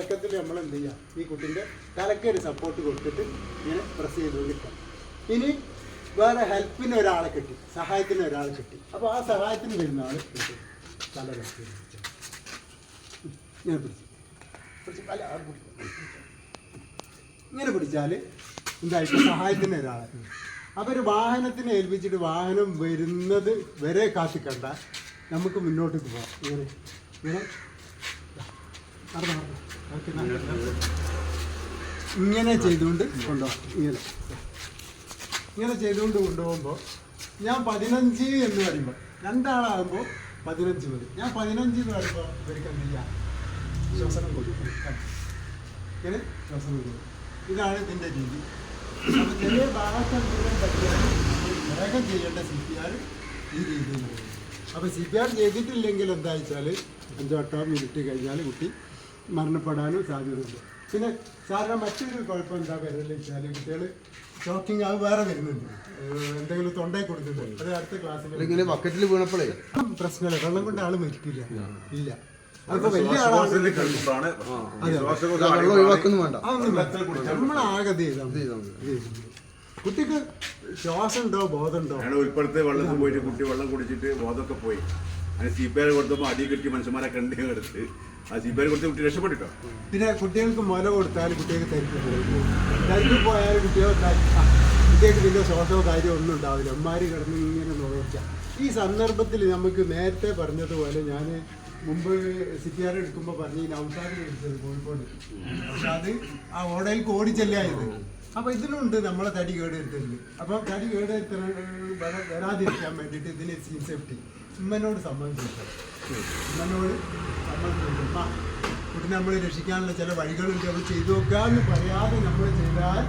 ഇളക്കത്തിൽ നമ്മൾ എന്ത് ചെയ്യാം ഈ കുട്ടീന്റെ തലക്കൊരു സപ്പോർട്ട് കൊടുത്തിട്ട് ഇങ്ങനെ പ്രസ് ചെയ്തുകൊണ്ടിരിക്കാം. ഇനി വേറെ ഹെൽപ്പിന് ഒരാളെ കിട്ടി സഹായത്തിന് ഒരാളെ കിട്ടി. അപ്പോൾ ആ സഹായത്തിന് വരുന്ന ആൾ കിട്ടി തല പിടിച്ചോ. ഇങ്ങനെ പിടിച്ചു. പിടിച്ച് പല ഇങ്ങനെ പിടിച്ചാൽ എന്തായിട്ട്? സഹായത്തിന് ഒരാളെ. അപ്പോൾ ഒരു വാഹനത്തിനെ ഏൽപ്പിച്ചിട്ട് വാഹനം വരുന്നത് വരെ കാത്തിക്കണ്ട. നമുക്ക് മുന്നോട്ട് പോവാം. ഇങ്ങനെ. ഇങ്ങനെ. നടന്ന്. ഇങ്ങനെ ചെയ്തുകൊണ്ട് കൊണ്ടുപോകാം ഇങ്ങനെ. ഇങ്ങനെ ചെയ്തുകൊണ്ട് കൊണ്ടുപോകുമ്പോൾ ഞാൻ പതിനഞ്ച് എന്ന് പറയുമ്പോൾ രണ്ടാളാകുമ്പോൾ പതിനഞ്ച് മതി. ഞാൻ പതിനഞ്ച് എന്ന് പറയുമ്പോൾ ഇവർക്ക് എന്ത് ചെയ്യാം? ശ്വസനം കൊടുക്കും. ഇങ്ങനെ ശ്വസനം കൊടുക്കും. ഇതാണ് ഇതിന്റെ രീതി. അപ്പോൾ ചെറിയ ഭാഗത്തെ പറ്റിയാൽ വേഗം ചെയ്യേണ്ട സി പി ആർ ഈ രീതിയിലാണ് അപ്പോൾ സി പി ആർ ചെയ്തിട്ടില്ലെങ്കിൽ എന്താ വെച്ചാൽ അഞ്ചോട്ടോ മിനിറ്റ് കഴിഞ്ഞാൽ കുട്ടി മരണപ്പെടാനും സാധ്യതയുണ്ട്. പിന്നെ സാറിന് മറ്റൊരു കുഴപ്പം എന്താ വരുന്നത് വെച്ചാൽ കുട്ടികൾ ഷോക്കിംഗ് അത് വേറെ വരുന്നുണ്ട്. എന്തെങ്കിലും തൊണ്ടയിൽ കൊടുക്കുന്നുണ്ട് അത് അടുത്ത ക്ലാസ്സിൽ ഇങ്ങനെ ബക്കറ്റിൽ വീണപ്പോഴേ പ്രശ്നമില്ല. വെള്ളം കൊണ്ട് ആൾ മരിക്കില്ല. ഇല്ല. വലിയ ആളാണ്. നമ്മളാകെ കുട്ടിക്ക് ശ്വാസം ഉണ്ടോ. ബോധമുണ്ടോ? ഉൾപ്പെടുത്ത് വെള്ളത്തിൽ പോയിട്ട് കുട്ടി വെള്ളം കുടിച്ചിട്ട് ബോധമൊക്കെ പോയി. അങ്ങനെ സി പി ആർ കൊടുത്തപ്പോൾ അടി കെട്ടി മനുഷ്യന്മാരെ കണ്ടി എടുത്ത്. ആ പി കൊടുത്ത് കുട്ടി രക്ഷപ്പെട്ടിട്ടോ? പിന്നെ കുട്ടികൾക്ക് മുല കൊടുത്താൽ കുട്ടികൾക്ക് തരിപ്പ് പോകും തരിപ്പ് പോയാൽ കുട്ടികൾ കുട്ടികൾക്ക് വലിയ ശോഷമോ കാര്യമോ ഒന്നും ഉണ്ടാവില്ല. അമ്മാര് കിടന്ന് ഇങ്ങനെ നോക്കാം ഈ സന്ദർഭത്തിൽ നമുക്ക് നേരത്തെ പറഞ്ഞതുപോലെ ഞാൻ മുമ്പ് സിറ്റിയാർ എടുക്കുമ്പോൾ പറഞ്ഞ് ഈ നൗസാദ് എടുത്തത് കോഴിക്കോട്. അത് ആ ഓടയിലേക്ക് ഓടിച്ചല്ലായത് അപ്പൊ ഇതിലുണ്ട് നമ്മളെ തടി കേട് വരുത്തരുത് അപ്പൊ തടി കേട് വരുത്തണ വര- വരാതിരിക്കാൻ വേണ്ടിയിട്ട് ഇതിന് സീൻ സേഫ്റ്റി ഉമ്മനോട് സംബന്ധിച്ചു ഉമ്മനോട് സമ്മതിച്ചു ഉമ്മ കുട്ടിനെ നമ്മൾ രക്ഷിക്കാനുള്ള ചില വഴികളുണ്ട് നമ്മൾ ചെയ്തു നോക്കാമെന്ന് പറയാതെ നമ്മൾ ചെയ്താൽ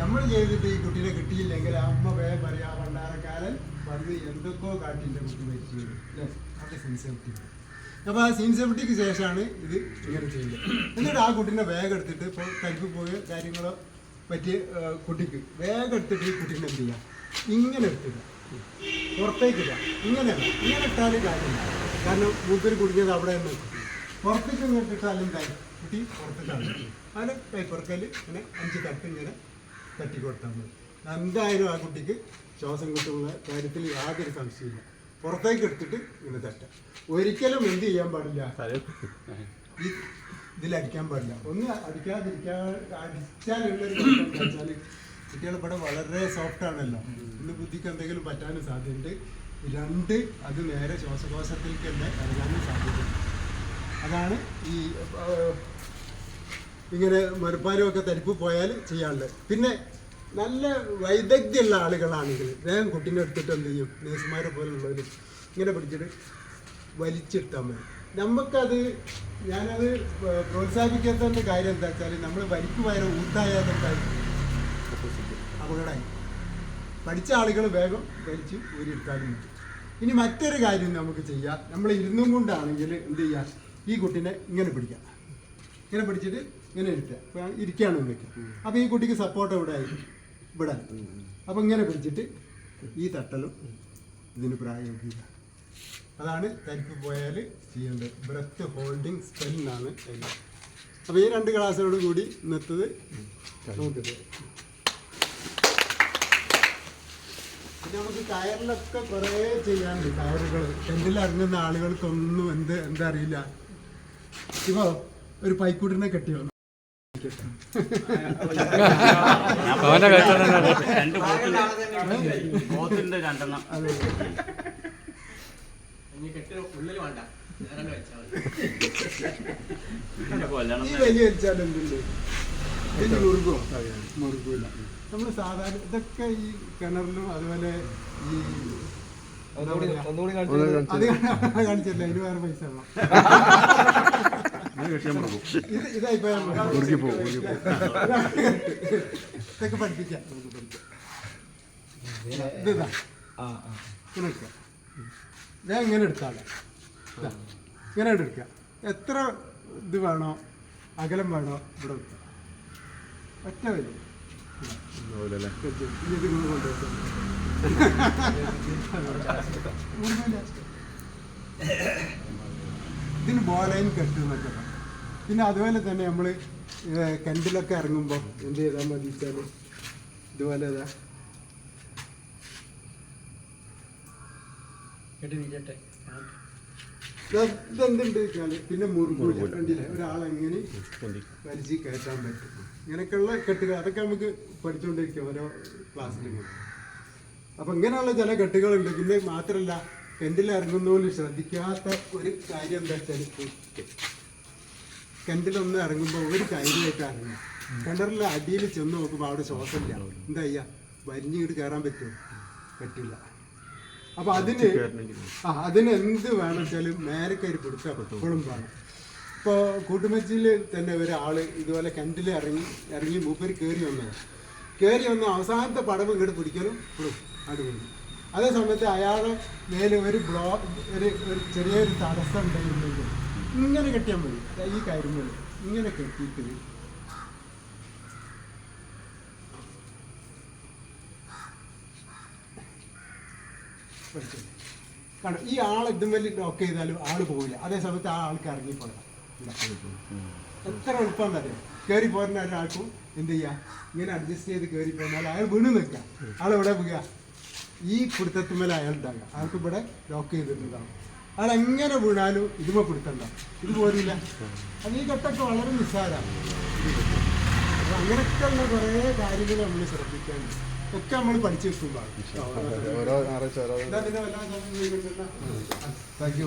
നമ്മൾ ചെയ്തിട്ട് ഈ കുട്ടീനെ കിട്ടിയില്ലെങ്കിൽ അമ്മ വേഗം പറയാ പണ്ടാരക്കാരൻ വന്ന് എന്തൊക്കെയോ കാട്ടിന്റെ കുട്ടി മരിച്ചു അല്ലേ? അവിടെ സെൻസിറ്റിവിറ്റി അപ്പോൾ ആ സെൻസിറ്റിവിറ്റിക്ക് ശേഷമാണ് ഇത് ഇങ്ങനെ ചെയ്യുന്നത്. എന്നിട്ട് ആ കുട്ടീനെ വേഗം എടുത്തിട്ട് ഇപ്പോൾ കരിപ്പ് പോയ കാര്യങ്ങളോ പറ്റിയ കുട്ടിക്ക് വേഗം എടുത്തിട്ട് ഈ കുട്ടീനെ എന്ത് ചെയ്യാം? ഇങ്ങനെ എടുത്തിട്ട് പുറത്തേക്കില്ല ഇങ്ങനെ ഇങ്ങനെ ഇട്ടാലും കാര്യമില്ല. കാരണം മൂപ്പര് കുടിക്കുന്നത് അവിടെ നിൽക്കും. പുറത്തേക്ക് ഇട്ടിട്ട് ഇട്ടാലും എന്തായി കുട്ടി പുറത്തേക്കാണ് അതിന് കൈപ്പുറക്കൽ ഇങ്ങനെ അഞ്ച് തട്ട് ഇങ്ങനെ തട്ടി കൊടുത്താൽ മതി. എന്തായാലും ആ കുട്ടിക്ക് ശ്വാസം കിട്ടുന്ന കാര്യത്തിൽ യാതൊരു സംശയമില്ല പുറത്തേക്ക് എടുത്തിട്ട് ഇങ്ങനെ തട്ട ഒരിക്കലും എന്ത് ചെയ്യാൻ പാടില്ല? ഈ ഇതിലടിക്കാൻ പാടില്ല. ഒന്ന് അടിക്കാതിരിക്കാൻ അടിച്ചാലുള്ളൊരു വെച്ചാൽ കുട്ടികൾ ഇവിടെ വളരെ സോഫ്റ്റ് ആണല്ലോ. ഇന്ന് ബുദ്ധിക്ക് എന്തെങ്കിലും പറ്റാനും സാധ്യതയുണ്ട്. രണ്ട് അത് നേരെ ശ്വാസകോശത്തിലേക്ക് തന്നെ ഇറങ്ങാനും സാധ്യതയുണ്ട് അതാണ് ഈ ഇങ്ങനെ മരപ്പാലുമൊക്കെ തരിപ്പ് പോയാൽ ചെയ്യാനുള്ളത്. പിന്നെ നല്ല വൈദഗ്ധ്യമുള്ള ആളുകളാണെങ്കിൽ വേഗം കുട്ടീനെ എടുത്തിട്ട് എന്ത് ചെയ്യും? നേഴ്സുമാരെ പോലുള്ളവർ ഇങ്ങനെ പിടിച്ചിട്ട് വലിച്ചെടുത്താൽ മതി. നമുക്കത് ഞാനത് പ്ര- പ്രോത്സാഹിപ്പിക്കാത്തതിന്റെ കാര്യം എന്താ വെച്ചാൽ നമ്മൾ വലിക്ക് വയറ് ഊത്തായാൽ അപകടമായി. പഠിച്ച ആളുകൾ വേഗം വലിച്ച് ഊരിയെടുക്കാനും പറ്റും ഇനി മറ്റൊരു കാര്യം നമുക്ക് ചെയ്യാം. നമ്മൾ ഇരുന്നും കൊണ്ടാണെങ്കിൽ എന്ത് ചെയ്യാം? ഈ കുട്ടീനെ ഇങ്ങനെ പിടിക്കാം. ഇങ്ങനെ പിടിച്ചിട്ട് ഇങ്ങനെ ഇരുത്തുക. ഇരിക്കുകയാണ് വെക്കുക അപ്പോൾ ഈ കുട്ടിക്ക് സപ്പോർട്ട് എവിടെ ആയി? ഇവിടെ അപ്പോൾ ഇങ്ങനെ പിടിച്ചിട്ട് ഈ തട്ടലും ഇതിന് പ്രായോഗിക. അതാണ് തരിപ്പ് പോയാൽ ചെയ്യേണ്ടത്. ബ്രത്ത് ഹോൾഡിംഗ് സ്പെൽ അപ്പോൾ ഈ രണ്ട് ക്ലാസ്സോട് കൂടി ഇന്നത്തത് നമുക്കിത് നമുക്ക് കയറിലൊക്കെ കുറേ ചെയ്യാനുണ്ട്. കയറുകൾ. ഇറങ്ങുന്ന ആളുകൾക്കൊന്നും എന്ത് എന്താ അറിയില്ല. ഇപ്പോ ഒരു പൈക്കൂട്ടിനെ കെട്ടിയോ അവന്റെ കച്ചവടം രണ്ട് ബോട്ടുണ്ട് ബോത്തുണ്ട് രണ്ടെണ്ണം. അതെ. പിന്നെ കൊല്ലണം ഈ വലിയ വെച്ചാൽ എന്തുണ്ട്? ഇതിന് മുറുകോ മുറുകൂല നമ്മൾ സാധാരണ ഇതൊക്കെ ഈ കിണറിലും അതുപോലെ ഈ കാണിച്ചില്ല വേറെ പൈസ ഇതൊക്കെ പഠിപ്പിക്കാം. ഇതാ ഇങ്ങനെ എടുക്കാം. ഞാൻ ഇങ്ങനെ എടുത്താലേ ഇതാ, ഇങ്ങനെ എടുക്കാം. എത്ര ഇത് വേണോ? അകലം വേണോ? ഇവിടെ വെക്കാം. ഒറ്റ വരും ഇതിന് ബോലൈൻ കെട്ട് എന്നൊക്കെ പിന്നെ അതുപോലെ തന്നെ നമ്മൾ കണ്ടിലൊക്കെ ഇറങ്ങുമ്പോൾ എന്ത് ചെയ്താൽ മതി വെച്ചാൽ ഇതുപോലെ ഇതാ. ഇതാ- ഇതെന്തുണ്ട് വെച്ചാൽ? പിന്നെ മുറുകൂല. കണ്ടില്ലേ? ഒരാളെങ്ങനെ വലിച്ചു കയറ്റാൻ പറ്റും. ഇങ്ങനെയൊക്കെയുള്ള കെട്ടുകൾ അതൊക്കെ നമുക്ക് പഠിച്ചുകൊണ്ടിരിക്കും ഓരോ ക്ലാസ്സിലും. അപ്പൊ ഇങ്ങനെയുള്ള ചില കെട്ടുകളുണ്ട്. പിന്നെ മാത്രല്ല ഇറങ്ങുന്ന പോലും ശ്രദ്ധിക്കാത്ത ഒരു കാര്യം എന്താ വെച്ചാൽ കിണറ്റിലൊന്ന് ഇറങ്ങുമ്പോൾ ഒരു കാര്യമായിട്ട് ഇറങ്ങും കിണറിലെ അടിയിൽ ചെന്ന് നോക്കുമ്പോൾ അവിടെ ശ്വാസമില്ല. എന്താ ചെയ്യാ? വലിഞ്ഞിട്ട് കയറാൻ പറ്റുമോ? പറ്റില്ല. അപ്പൊ അതിന് ആ അതിന് എന്ത് വേണം വെച്ചാലും മേലക്കരി പിടിച്ചാൽ എപ്പോഴും വേണം. ഇപ്പോൾ കൂട്ടുമച്ചിൽ തന്നെ ഒരാൾ ഇതുപോലെ കിണറ്റിൽ ഇറങ്ങി ഇറങ്ങി മൂപ്പര് കയറി വന്നത് കയറി വന്ന് അവസാനത്തെ പടവ് ഇങ്ങോട്ട് പിടിക്കലും വന്നു അതേ സമയത്ത് അയാളെ മേലെ ഒരു ബ്ലോ ഒരു ഒരു ചെറിയൊരു തടസ്സം ഉണ്ടായിരുന്നെങ്കിൽ ഇങ്ങനെ കെട്ടിയാൽ മതി. ഈ കാര്യങ്ങൾ ഇങ്ങനെ കെട്ടിയിട്ട്. കാരണം ഈ ആൾ വലിയ ലോക്ക് ചെയ്താലും ആൾ പോവില്ല. അതേ സമയത്ത് ആ ആൾക്ക് ഇറങ്ങിപ്പോയാൽ എത്ര എളുപ്പം വരെ കയറി പോരുന്ന ഒരാൾക്കും എന്ത് ചെയ്യാം? ഇങ്ങനെ അഡ്ജസ്റ്റ് ചെയ്ത് കയറി പോയാൽ അയാൾ വീണ് നിൽക്കാം അയാൾ എവിടെ വീഴുക ഈ പിടുത്തത്തിന്മേൽ അയാൾ ഉണ്ടാകുക അയാൾക്ക് ഇവിടെ ലോക്ക് ചെയ്തിട്ടുണ്ടാകും അയാൾ എങ്ങനെ വീണാലും ഇതുമ പിടുത്തണ്ടാവും ഇത് പോരില്ല അത് ഈ ഘട്ടമൊക്കെ വളരെ നിസ്സാരമാണ്. അങ്ങനെയൊക്കെ അങ്ങനെയൊക്കെയുള്ള കുറേ കാര്യങ്ങൾ നമ്മൾ ശ്രദ്ധിക്കാനുണ്ട് ഒക്കെ നമ്മൾ പഠിച്ചു വെക്കുമ്പോൾ താങ്ക് യു